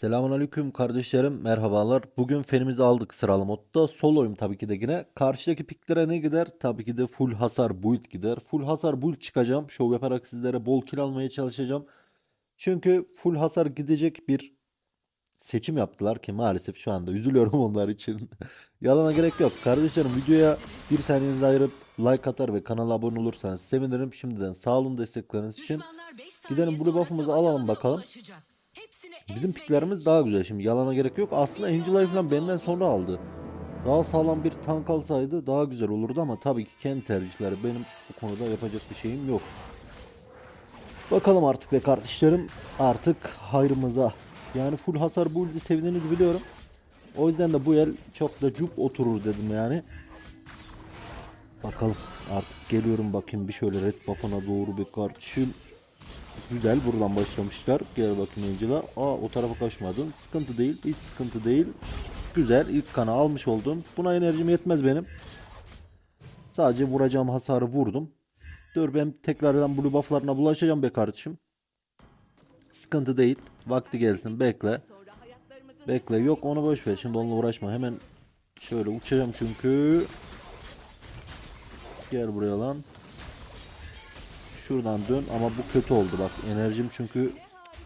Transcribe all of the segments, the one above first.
Selamünaleyküm kardeşlerim, merhabalar. Bugün fenimizi aldık sıralı modda. Soloyum tabii ki de yine. Karşıdaki piklere ne gider? Tabii ki de full hasar build gider. Full hasar build çıkacağım. Şov yaparak sizlere bol kill almaya çalışacağım. Çünkü full hasar gidecek bir seçim yaptılar ki maalesef şu anda üzülüyorum onlar için. Yalana gerek yok. Kardeşlerim videoya bir saniyenizi ayırıp like atar ve kanala abone olursanız sevinirim. Şimdiden sağ olun destekleriniz için. Gidelim blue buff'ımızı alalım bakalım. Bizim piklerimiz daha güzel. Şimdi yalana gerek yok. Aslında Angela'yı falan benden sonra aldı. Daha sağlam bir tank alsaydı daha güzel olurdu ama tabii ki kendi tercihleri. Benim bu konuda yapacak bir şeyim yok. Bakalım artık be kardeşlerim. Artık hayrımıza. Yani full hasar build'i sevdiğinizi biliyorum. O yüzden de bu el çok da cup oturur dedim yani. Bakalım artık geliyorum bakayım bir şöyle red buff'ına doğru bir kardeşim. Güzel buradan başlamışlar. Gel bakayım Angela. Aa o tarafa kaçmadın. Sıkıntı değil. Hiç sıkıntı değil. Güzel. ilk kanı almış oldun. Buna enerjim yetmez benim. Sadece vuracağım hasarı vurdum. Dur ben tekrardan blue bufflarına bulaşacağım be kardeşim. Sıkıntı değil. Vakti gelsin. Bekle. Bekle. Yok onu boş ver. Şimdi onunla uğraşma. Hemen şöyle uçacağım çünkü. Gel buraya lan. Şuradan dön ama bu kötü oldu bak. Enerjim çünkü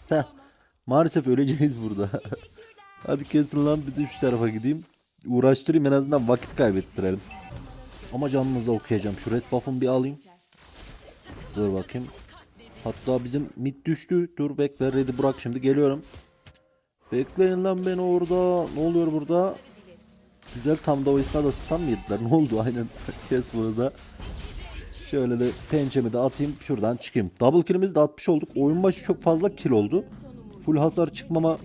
Heh, maalesef öleceğiz burada. Hadi kesin lan bir de şu tarafa gideyim. Uğraştırayım en azından vakit kaybettirelim. Ama canımıza okuyacağım. Şu red buff'ımı bir alayım. Dur bakayım. Hatta bizim mid düştü. Dur bekle red'i bırak şimdi geliyorum. Bekleyin lan beni orada. Ne oluyor burada? Güzel tam da o esnada stun mı yediler? Ne oldu? Aynen kes burada. Şöyle de pençemi de atayım şuradan çıkayım. Double kill'imizi de atmış olduk. Oyun başı çok fazla kill oldu. Full hasar çıkmama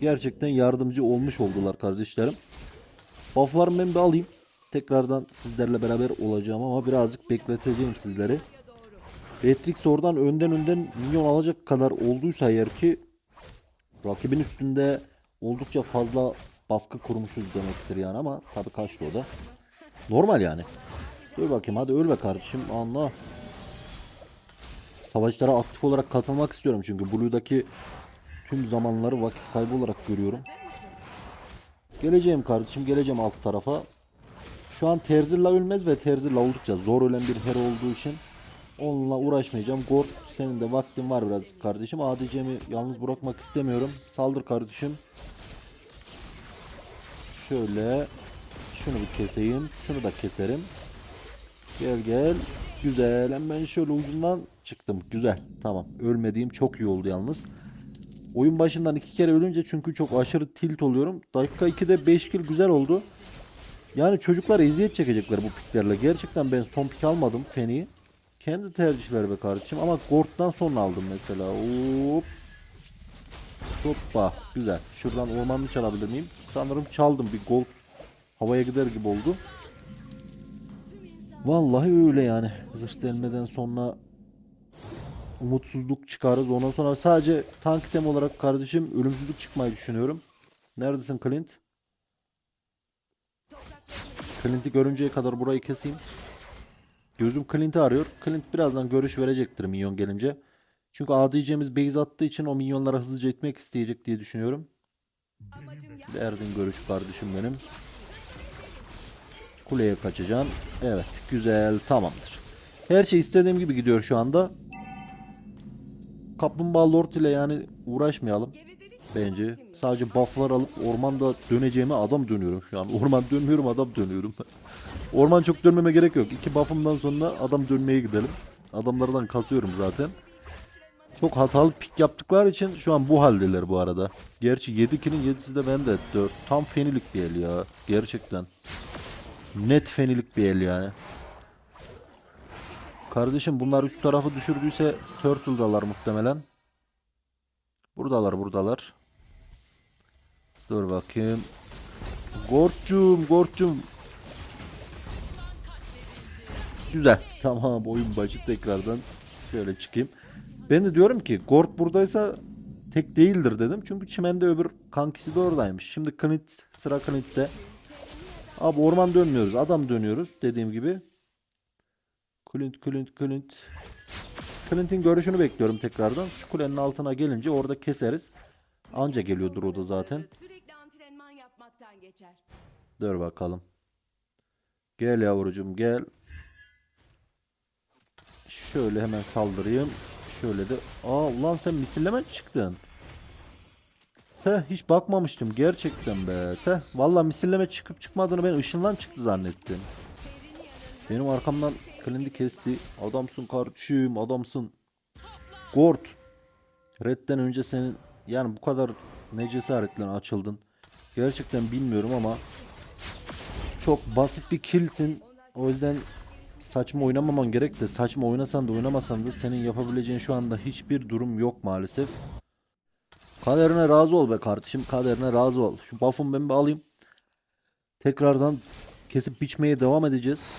gerçekten yardımcı olmuş oldular kardeşlerim. Buff'larımı ben bir alayım. Tekrardan sizlerle beraber olacağım ama birazcık bekleteceğim sizleri. Beatrix oradan önden önden milyon alacak kadar olduysa eğer ki rakibin üstünde oldukça fazla baskı kurmuşuz demektir yani ama tabii kaçtı o da. Normal yani. Dur bakayım hadi öl be kardeşim anla. Savaşlara aktif olarak katılmak istiyorum çünkü Blue'daki tüm zamanları vakit kaybı olarak görüyorum. Geleceğim kardeşim geleceğim alt tarafa. Şu an Terzilla ölmez ve Terzilla oldukça zor ölen bir hero olduğu için onunla uğraşmayacağım. Gord senin de vaktin var biraz kardeşim. ADC'mi yalnız bırakmak istemiyorum. Saldır kardeşim. Şöyle şunu bir keseyim. Şunu da keserim. Gel gel. Güzel. Hemen şöyle ucundan çıktım. Güzel. Tamam. Ölmediğim çok iyi oldu yalnız. Oyun başından iki kere ölünce çünkü çok aşırı tilt oluyorum. Dakika 2'de 5 kill güzel oldu. Yani çocuklar eziyet çekecekler bu piklerle. Gerçekten ben son pik almadım Feni'yi. Kendi tercihleri be kardeşim ama Gord'dan sonra aldım mesela. Hop. Hoppa. Güzel. Şuradan ormanını çalabilir miyim? Sanırım çaldım. Bir gol havaya gider gibi oldu. Vallahi öyle yani. Zırh delmeden sonra umutsuzluk çıkarız. Ondan sonra sadece tank item olarak kardeşim ölümsüzlük çıkmayı düşünüyorum. Neredesin Clint? Clint'i görünceye kadar burayı keseyim. Gözüm Clint'i arıyor. Clint birazdan görüş verecektir minyon gelince. Çünkü ADC'miz base attığı için o minyonlara hızlıca etmek isteyecek diye düşünüyorum. Verdin görüş kardeşim benim. Kuleye kaçacaksın. Evet güzel tamamdır. Her şey istediğim gibi gidiyor şu anda. Kaplumbağa Lord ile yani uğraşmayalım. Bence. Sadece bufflar alıp ormanda döneceğime adam dönüyorum şu an. Orman dönmüyorum adam dönüyorum. Orman çok dönmeme gerek yok. İki buff'ımdan sonra adam dönmeye gidelim. Adamlardan kasıyorum zaten. Çok hatalı pik yaptıkları için şu an bu haldeler bu arada. Gerçi 7 kill'in 7'si de bende 4. Tam fenilik bir el ya. Gerçekten. Net fenilik bir el yani. Kardeşim bunlar üst tarafı düşürdüyse Turtle'dalar muhtemelen. Buradalar buradalar. Dur bakayım. Gorçum Gorçum. Güzel. Tamam oyun başı tekrardan şöyle çıkayım. Ben de diyorum ki Gort buradaysa tek değildir dedim. Çünkü çimende öbür kankisi de oradaymış. Şimdi Knit sıra Knit'te. Abi orman dönmüyoruz. Adam dönüyoruz dediğim gibi. Clint, Clint, Clint. Clint'in görüşünü bekliyorum tekrardan. Şu kulenin altına gelince orada keseriz. Anca geliyordur o da zaten. Dur bakalım. Gel yavrucuğum gel. Şöyle hemen saldırayım. Şöyle de. Aa ulan sen misilleme çıktın. Teh hiç bakmamıştım gerçekten be. Teh valla misilleme çıkıp çıkmadığını ben ışından çıktı zannettim. Benim arkamdan Clint'i kesti. Adamsın kardeşim adamsın. Gort. Red'den önce senin yani bu kadar ne cesaretle açıldın. Gerçekten bilmiyorum ama çok basit bir killsin. O yüzden saçma oynamaman gerek de saçma oynasan da oynamasan da senin yapabileceğin şu anda hiçbir durum yok maalesef. Kaderine razı ol be kardeşim. Kaderine razı ol. Şu buff'ımı ben bir alayım. Tekrardan kesip biçmeye devam edeceğiz.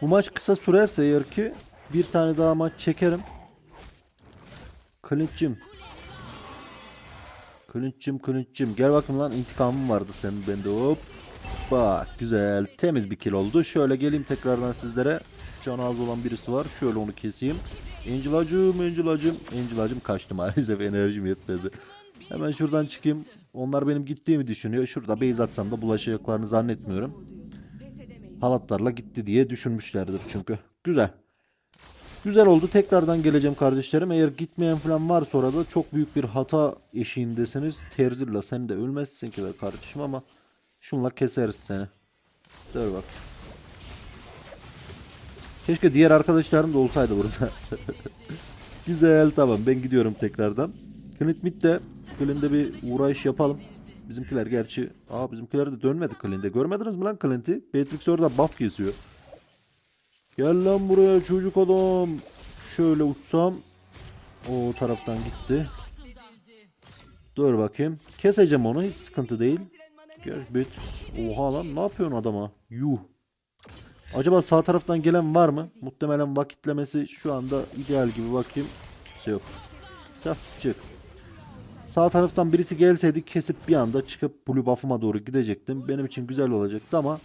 Bu maç kısa sürerse eğer ki bir tane daha maç çekerim. Clint'cim. Clint'cim Clint'cim. Gel bakın lan intikamım vardı senin bende hop. Bak güzel temiz bir kill oldu. Şöyle geleyim tekrardan sizlere. Can az olan birisi var. Şöyle onu keseyim. Angela'cım Angela'cım. Angela'cım kaçtı maalesef enerjim yetmedi. Hemen şuradan çıkayım. Onlar benim gittiğimi düşünüyor. Şurada base atsam da bulaşacaklarını zannetmiyorum. Halatlarla gitti diye düşünmüşlerdir çünkü. Güzel. Güzel oldu. Tekrardan geleceğim kardeşlerim. Eğer gitmeyen falan var sonra da çok büyük bir hata eşiğindesiniz. Terzilla sen de ölmezsin ki kardeşim ama şunla keseriz seni. Dur bak. Keşke diğer arkadaşlarım da olsaydı burada. Güzel tamam ben gidiyorum tekrardan. Clint Mid'de Clint'de bir uğraş yapalım. Bizimkiler gerçi aa bizimkiler de dönmedi Clint'e. Görmediniz mi lan Clint'i? Beatrix orada buff kesiyor. Gel lan buraya çocuk adam. Şöyle uçsam. O taraftan gitti. Dur bakayım. Keseceğim onu hiç sıkıntı değil. Gel Beatrix. Oha lan ne yapıyorsun adama? Yuh. Acaba sağ taraftan gelen var mı? Muhtemelen vakitlemesi şu anda ideal gibi bakayım. Kimse yok. Tamam çık. Sağ taraftan birisi gelseydi kesip bir anda çıkıp blue buff'ıma doğru gidecektim. Benim için güzel olacaktı ama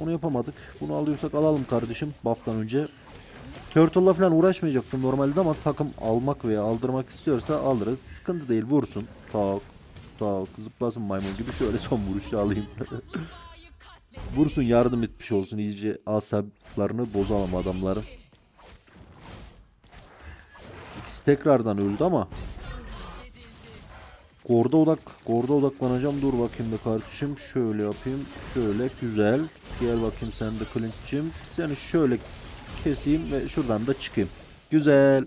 onu yapamadık. Bunu alıyorsak alalım kardeşim buff'tan önce. Turtle'la falan uğraşmayacaktım normalde ama takım almak veya aldırmak istiyorsa alırız. Sıkıntı değil vursun. Tak tak zıplasın maymun gibi şöyle son vuruşu alayım. vursun yardım etmiş olsun iyice asaplarını bozalım adamların. İkisi tekrardan öldü ama Gorda odak, Gorda odaklanacağım. Dur bakayım da kardeşim. Şöyle yapayım. Şöyle güzel. Gel bakayım sen de Clint'cim. Seni şöyle keseyim ve şuradan da çıkayım. Güzel.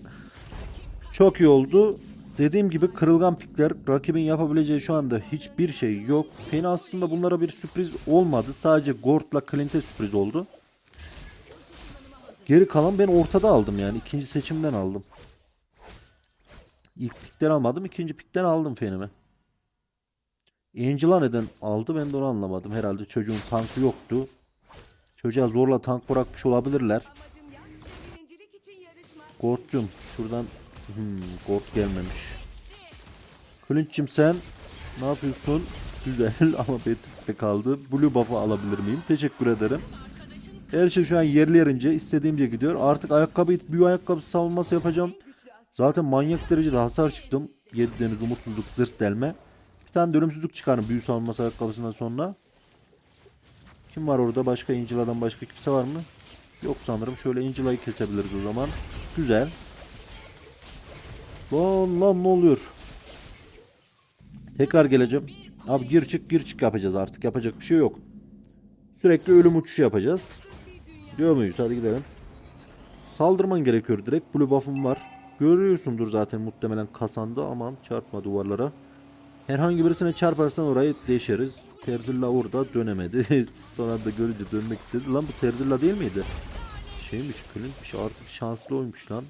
Çok iyi oldu. Dediğim gibi kırılgan pikler rakibin yapabileceği şu anda hiçbir şey yok. Fena aslında bunlara bir sürpriz olmadı. Sadece Gord'la Clint'e sürpriz oldu. Geri kalan ben ortada aldım yani. ikinci seçimden aldım. İlk pikten almadım. ikinci pikten aldım Fenim'i. Angela neden aldı ben de onu anlamadım. Herhalde çocuğun tankı yoktu. Çocuğa zorla tank bırakmış olabilirler. Gort'cum şuradan hmm, Gort gelmemiş. Clint'cim sen ne yapıyorsun? Güzel ama Beatrix'te kaldı. Blue buff'ı alabilir miyim? Teşekkür ederim. Her şey şu an yerli yerince istediğimce gidiyor. Artık ayakkabı, büyü ayakkabısı savunması yapacağım. Zaten manyak derecede hasar çıktım. 7 deniz umutsuzluk zırt delme. Bir tane de ölümsüzlük çıkarım büyü savunması ayakkabısından sonra. Kim var orada? Başka Angela'dan başka kimse var mı? Yok sanırım. Şöyle Angela'yı kesebiliriz o zaman. Güzel. Lan lan ne oluyor? Tekrar geleceğim. Abi gir çık gir çık yapacağız artık. Yapacak bir şey yok. Sürekli ölüm uçuşu yapacağız. Diyor muyuz? Hadi gidelim. Saldırman gerekiyor direkt. Blue buff'um var. Görüyorsundur zaten muhtemelen kasanda. Aman çarpma duvarlara. Herhangi birisine çarparsan orayı deşeriz. Terzilla orada dönemedi. Sonra da görünce dönmek istedi. Lan bu Terzilla değil miydi? Şeymiş Clint'miş artık şanslı oymuş lan.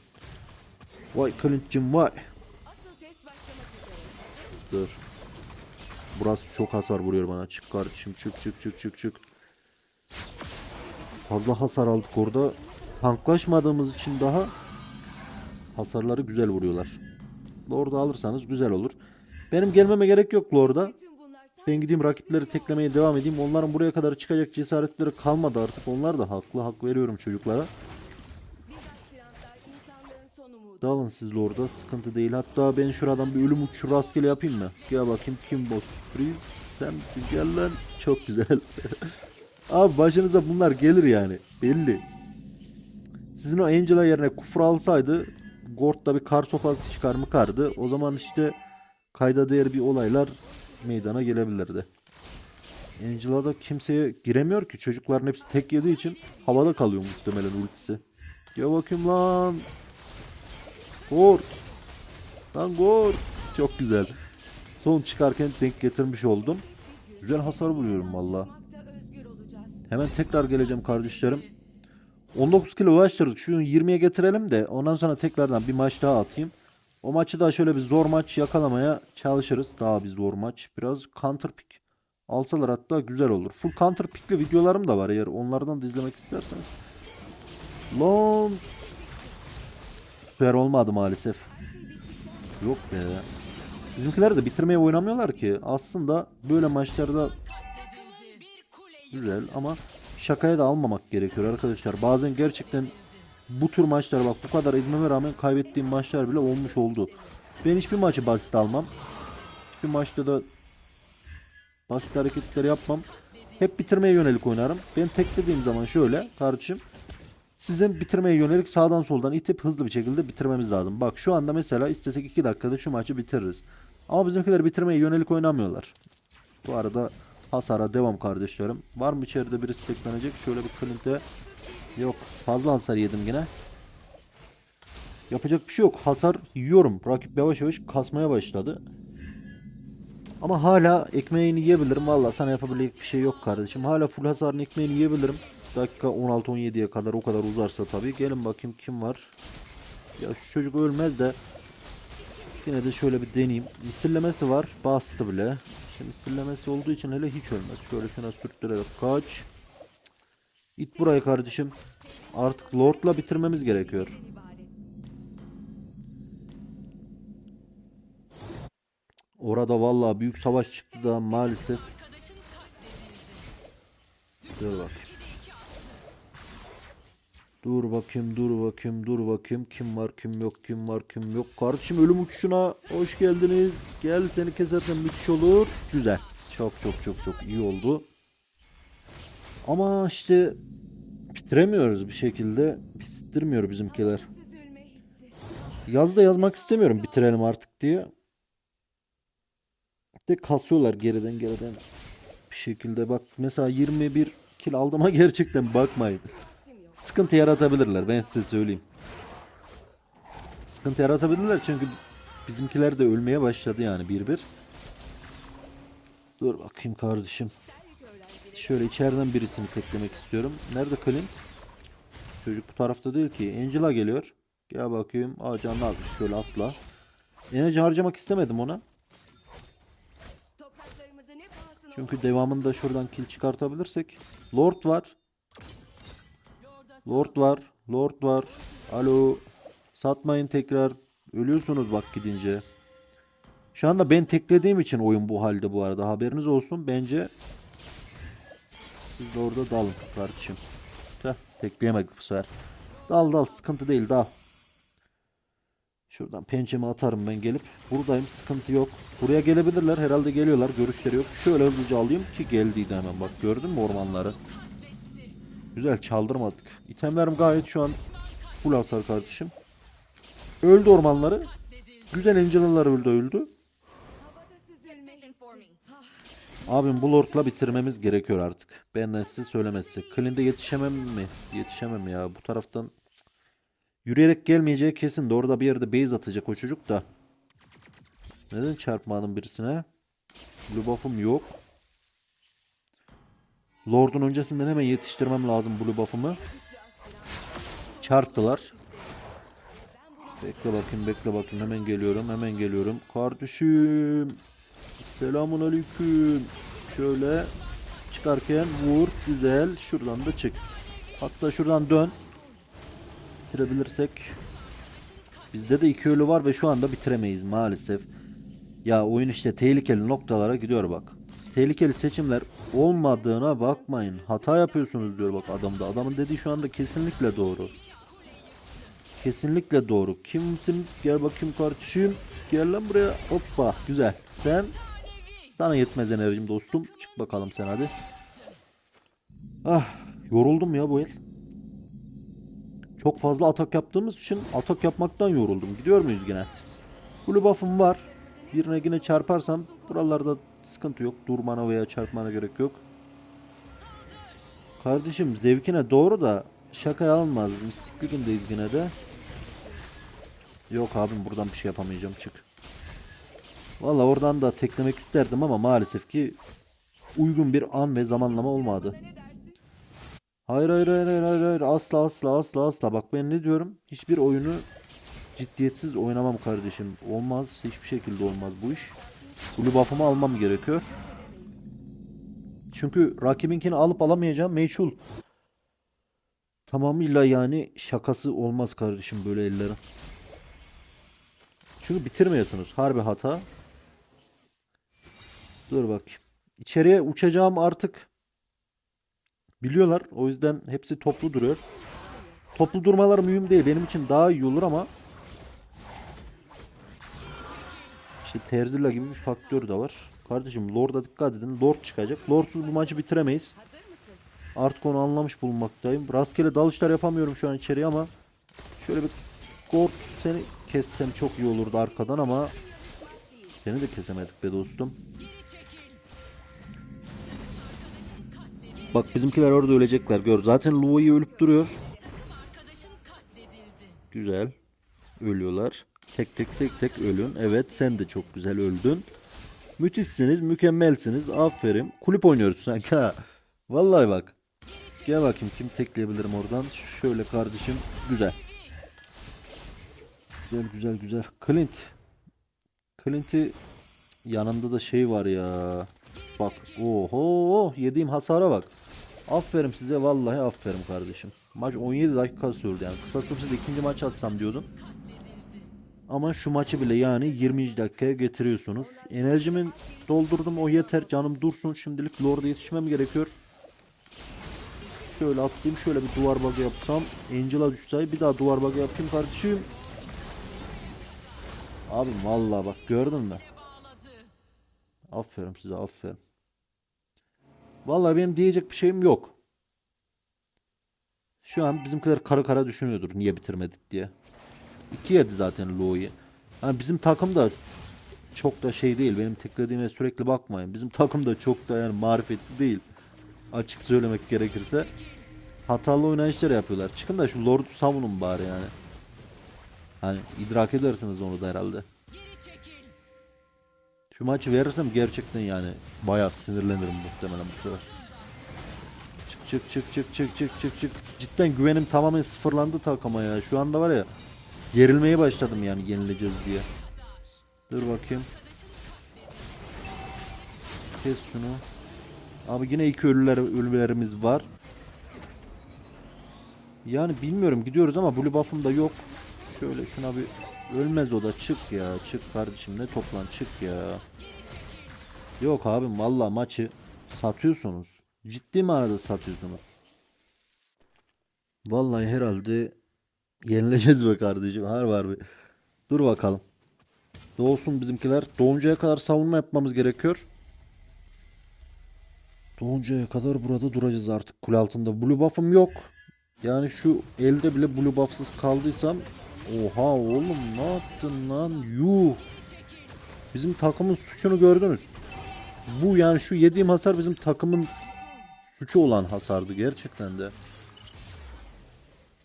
Vay Clint'cim vay. Dur. Burası çok hasar vuruyor bana. Çık kardeşim çık çık çık çık çık. Fazla hasar aldık orada. Tanklaşmadığımız için daha hasarları güzel vuruyorlar. Lord'u alırsanız güzel olur. Benim gelmeme gerek yok Lord'a. Ben gideyim rakipleri teklemeye devam edeyim. Onların buraya kadar çıkacak cesaretleri kalmadı artık. Onlar da haklı. Hak veriyorum çocuklara. Dalın siz orada sıkıntı değil. Hatta ben şuradan bir ölüm uçuşu rastgele yapayım mı? Gel bakayım kim boss sürpriz. Sen misin gel lan. Çok güzel. Abi başınıza bunlar gelir yani. Belli. Sizin o Angela yerine kufra alsaydı Gord'da bir kar sopası çıkar mı kardı. O zaman işte kayda değer bir olaylar meydana gelebilirdi. Angela'da kimseye giremiyor ki. Çocukların hepsi tek yediği için havada kalıyor muhtemelen ultisi. Gel bakayım lan. Gord. Lan Gord. Çok güzel. Son çıkarken denk getirmiş oldum. Güzel hasar vuruyorum valla. Hemen tekrar geleceğim kardeşlerim. 19 kilo ulaştırdık. Şunu 20'ye getirelim de ondan sonra tekrardan bir maç daha atayım. O maçı da şöyle bir zor maç yakalamaya çalışırız. Daha bir zor maç. Biraz counter pick alsalar hatta güzel olur. Full counter pick'li videolarım da var eğer onlardan da izlemek isterseniz. Long. Süper olmadı maalesef. Yok be. Bizimkiler de bitirmeye oynamıyorlar ki. Aslında böyle maçlarda Güzel ama şakaya da almamak gerekiyor arkadaşlar. Bazen gerçekten bu tür maçlar bak bu kadar izmeme rağmen kaybettiğim maçlar bile olmuş oldu. Ben hiçbir maçı basit almam. Bir maçta da basit hareketler yapmam. Hep bitirmeye yönelik oynarım. Ben teklediğim zaman şöyle kardeşim. Sizin bitirmeye yönelik sağdan soldan itip hızlı bir şekilde bitirmemiz lazım. Bak şu anda mesela istesek 2 dakikada şu maçı bitiririz. Ama bizimkiler bitirmeye yönelik oynamıyorlar. Bu arada hasara devam kardeşlerim. Var mı içeride birisi teklenecek? Şöyle bir Clint'e yok. Fazla hasar yedim yine. Yapacak bir şey yok. Hasar yiyorum. Rakip yavaş yavaş kasmaya başladı. Ama hala ekmeğini yiyebilirim. Valla sana yapabilecek bir şey yok kardeşim. Hala full hasarın ekmeğini yiyebilirim. Dakika 16-17'ye kadar o kadar uzarsa tabii. Gelin bakayım kim var. Ya şu çocuk ölmez de Yine de şöyle bir deneyeyim. Misillemesi var. Bastı bile. İşte misillemesi olduğu için hele hiç ölmez. Şöyle şuna sürttürerek kaç. İt burayı kardeşim. Artık Lord'la bitirmemiz gerekiyor. Orada vallahi büyük savaş çıktı da maalesef. Dur bak. Dur bakayım, dur bakayım, dur bakayım. Kim var, kim yok, kim var, kim yok. Kardeşim ölüm uçuşuna hoş geldiniz. Gel seni kesersen müthiş olur. Güzel. Çok çok çok çok iyi oldu. Ama işte bitiremiyoruz bir şekilde. Bitirmiyor bizimkiler. Hissi. Yazda yazmak istemiyorum bitirelim artık diye. De kasıyorlar geriden geriden. Bir şekilde bak mesela 21 kill aldığıma gerçekten bakmayın. Sıkıntı yaratabilirler ben size söyleyeyim. Sıkıntı yaratabilirler çünkü bizimkiler de ölmeye başladı yani bir bir. Dur bakayım kardeşim. Şöyle içeriden birisini teklemek istiyorum. Nerede Clint? Çocuk bu tarafta değil ki. Angela geliyor. Gel bakayım. Aa canlı atmış. Şöyle atla. Enerji harcamak istemedim ona. Çünkü devamında şuradan kill çıkartabilirsek. Lord var. Lord var. Lord var. Alo. Satmayın tekrar. Ölüyorsunuz bak gidince. Şu anda ben teklediğim için oyun bu halde bu arada. Haberiniz olsun. Bence siz de orada dalın kardeşim. Tüh, tekleyemedik bu sefer. Dal dal sıkıntı değil dal. Şuradan pençemi atarım ben gelip. Buradayım sıkıntı yok. Buraya gelebilirler. Herhalde geliyorlar. Görüşleri yok. Şöyle hızlıca alayım ki geldiydi hemen bak. Gördün mü ormanları? Güzel çaldırmadık. İtemlerim gayet şu an full hasar kardeşim. Öldü ormanları. Güzel Angela'lar öldü öldü. Abim bu lordla bitirmemiz gerekiyor artık. Benden size söylemesi. Clint'e yetişemem mi? Yetişemem ya. Bu taraftan yürüyerek gelmeyeceği kesin de orada bir yerde base atacak o çocuk da. Neden çarpmadım birisine? Blue buff'um yok. Lord'un öncesinden hemen yetiştirmem lazım blue buff'ımı. Çarptılar. Bekle bakayım bekle bakayım hemen geliyorum hemen geliyorum. Kardeşim. Selamun aleyküm. Şöyle çıkarken vur güzel şuradan da çık. Hatta şuradan dön. Bitirebilirsek. Bizde de iki ölü var ve şu anda bitiremeyiz maalesef. Ya oyun işte tehlikeli noktalara gidiyor bak. Tehlikeli seçimler olmadığına bakmayın. Hata yapıyorsunuz diyor bak adamda. Adamın dediği şu anda kesinlikle doğru. Kesinlikle doğru. Kimsin? Gel bakayım kardeşim. Gel lan buraya. Hoppa. Güzel. Sen sana yetmez enerjim dostum. Çık bakalım sen hadi. Ah. Yoruldum ya bu el. Çok fazla atak yaptığımız için atak yapmaktan yoruldum. Gidiyor muyuz yine? Blue buff'um var. Birine yine çarparsam buralarda sıkıntı yok. Durmana veya çarpmana gerek yok. Kardeşim zevkine doğru da şakaya almaz. Mistikliğindeyiz yine de. Yok abim buradan bir şey yapamayacağım çık. Valla oradan da teklemek isterdim ama maalesef ki uygun bir an ve zamanlama olmadı. Hayır hayır hayır hayır hayır, hayır. asla asla asla asla bak ben ne diyorum hiçbir oyunu ciddiyetsiz oynamam kardeşim olmaz hiçbir şekilde olmaz bu iş Blue buff'ımı almam gerekiyor. Çünkü rakibinkini alıp alamayacağım meçhul. Tamamıyla yani şakası olmaz kardeşim böyle ellerin. Çünkü bitirmiyorsunuz. Harbi hata. Dur bakayım. İçeriye uçacağım artık. Biliyorlar. O yüzden hepsi toplu duruyor. Toplu durmalar mühim değil. Benim için daha iyi olur ama işte Terzilla gibi bir faktör de var. Kardeşim Lord'a dikkat edin. Lord çıkacak. Lord'suz bu maçı bitiremeyiz. Artık onu anlamış bulunmaktayım. Rastgele dalışlar yapamıyorum şu an içeriye ama şöyle bir Gord seni kessem çok iyi olurdu arkadan ama seni de kesemedik be dostum. Bak bizimkiler orada ölecekler gör. Zaten Luo'yu ölüp duruyor. Güzel. Ölüyorlar. Tek tek tek tek ölün. Evet sen de çok güzel öldün. Müthişsiniz, mükemmelsiniz. Aferin. Kulüp oynuyoruz sanki ha. Vallahi bak. Gel bakayım kim tekleyebilirim oradan. Şöyle kardeşim. Güzel. Güzel güzel güzel. Clint. Clint'i yanında da şey var ya. Bak. Oho. Yediğim hasara bak. Aferin size vallahi aferin kardeşim. Maç 17 dakika sürdü yani. Kısa sürse de ikinci maç atsam diyordum. Ama şu maçı bile yani 20 dakikaya getiriyorsunuz. Enerjimin doldurdum o yeter. Canım dursun şimdilik Lord'a yetişmem gerekiyor. Şöyle atlayayım şöyle bir duvar bug'ı yapsam. Angel'a düşsey bir daha duvar bug'ı yapayım kardeşim. Abi vallahi bak gördün mü? Aferin size aferin. Vallahi benim diyecek bir şeyim yok. Şu an bizimkiler kara kara düşünüyordur niye bitirmedik diye. 2 yedi zaten Lo'yu. Yani bizim takım da çok da şey değil. Benim teklediğime sürekli bakmayın. Bizim takım da çok da yani marifetli değil. Açık söylemek gerekirse. Hatalı oynayışlar yapıyorlar. Çıkın da şu Lord'u savunun bari yani. Hani idrak edersiniz onu da herhalde. Şu maçı verirsem gerçekten yani bayağı sinirlenirim muhtemelen bu sefer. Çık çık çık çık çık çık çık çık. Cidden güvenim tamamen sıfırlandı takıma ya. Şu anda var ya gerilmeye başladım yani yenileceğiz diye. Dur bakayım. Kes şunu. Abi yine iki ölüler, ölülerimiz var. Yani bilmiyorum gidiyoruz ama blue buff'um da yok. Şöyle şuna bir ölmez o da çık ya çık kardeşim ne toplan çık ya. Yok abim valla maçı satıyorsunuz. Ciddi manada satıyorsunuz. Vallahi herhalde yenileceğiz be kardeşim. Har var bir. Dur bakalım. Doğsun bizimkiler. Doğuncaya kadar savunma yapmamız gerekiyor. Doğuncaya kadar burada duracağız artık kule altında. Blue buff'ım yok. Yani şu elde bile blue buff'sız kaldıysam Oha oğlum ne yaptın lan? Yuh. Bizim takımın suçunu gördünüz. Bu yani şu yediğim hasar bizim takımın suçu olan hasardı gerçekten de.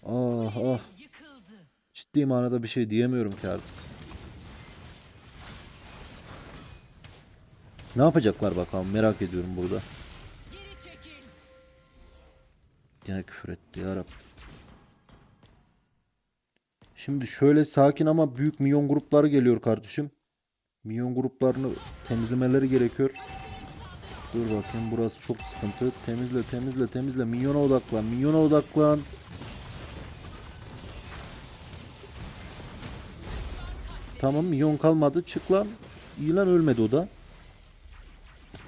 Ah ah. Ciddi manada bir şey diyemiyorum ki artık. Ne yapacaklar bakalım merak ediyorum burada. Gene küfür etti ya Şimdi şöyle sakin ama büyük minyon grupları geliyor kardeşim. Minyon gruplarını temizlemeleri gerekiyor. Dur bakayım burası çok sıkıntı. Temizle temizle temizle. Minyona odaklan. Minyona odaklan. Tamam minyon kalmadı. Çık lan. İyi lan ölmedi o da.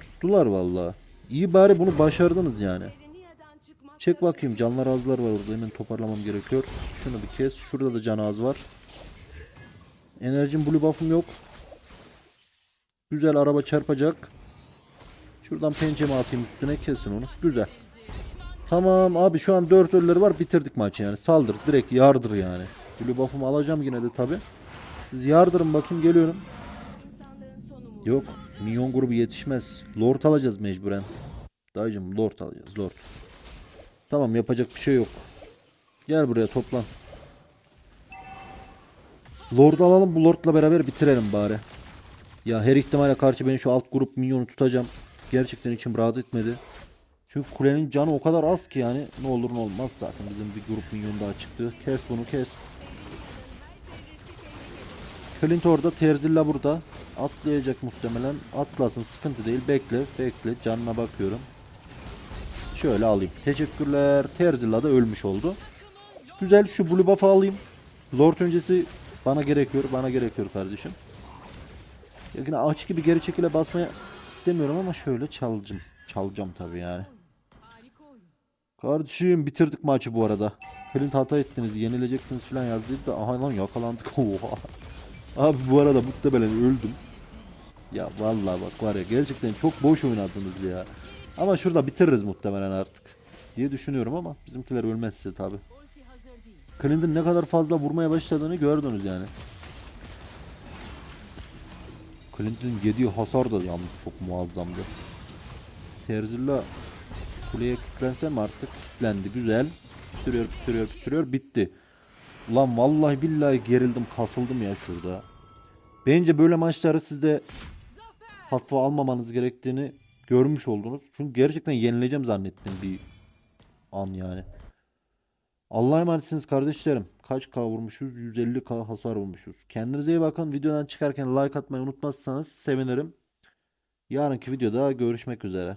Tuttular vallahi. İyi bari bunu başardınız yani. Çek bakayım canlar azlar var orada hemen toparlamam gerekiyor. Şunu bir kes. Şurada da can az var. Enerjim blue buff'um yok. Güzel araba çarpacak. Şuradan pençeme atayım üstüne kesin onu. Güzel. Tamam abi şu an 4 ölüleri var bitirdik maçı yani. Saldır direkt yardır yani. Blue buff'umu alacağım yine de tabi. Siz yardırın bakayım geliyorum. Yok minyon grubu yetişmez. Lord alacağız mecburen. Dayıcım lord alacağız lord. Tamam yapacak bir şey yok. Gel buraya toplan. Lord alalım bu lordla beraber bitirelim bari. Ya her ihtimale karşı ben şu alt grup minyonu tutacağım. Gerçekten içim rahat etmedi. Çünkü kulenin canı o kadar az ki yani ne olur ne olmaz zaten bizim bir grup minyon daha çıktı. Kes bunu kes. Clint orada, Terzilla burada. Atlayacak muhtemelen. Atlasın sıkıntı değil. Bekle, bekle. Canına bakıyorum. Şöyle alayım. Teşekkürler. Terzilla da ölmüş oldu. Güzel şu blue buff'ı alayım. Lord öncesi bana gerekiyor. Bana gerekiyor kardeşim. Yine aç gibi geri çekile basmaya istemiyorum ama şöyle çalacağım. Çalacağım tabii yani. Kardeşim bitirdik maçı bu arada. Clint hata ettiniz yenileceksiniz falan yazdıydı da aha lan yakalandık. Oha. Abi bu arada muhtemelen öldüm. Ya vallahi bak var ya gerçekten çok boş oynadınız ya. Ama şurada bitiririz muhtemelen artık. Diye düşünüyorum ama bizimkiler ölmezse tabi. Clint'in ne kadar fazla vurmaya başladığını gördünüz yani. Clint'in yediği hasar da yalnız çok muazzamdı. Terzilla kuleye kilitlense mi artık? Kilitlendi. Güzel. Bitiriyor, bitiriyor, bitiriyor. Bitti. Ulan vallahi billahi gerildim, kasıldım ya şurada. Bence böyle maçları siz de hafife almamanız gerektiğini görmüş oldunuz. Çünkü gerçekten yenileceğim zannettim bir an yani. Allah'a emanetsiniz kardeşlerim. Kaç K vurmuşuz? 150K hasar vurmuşuz. Kendinize iyi bakın. Videodan çıkarken like atmayı unutmazsanız sevinirim. Yarınki videoda görüşmek üzere.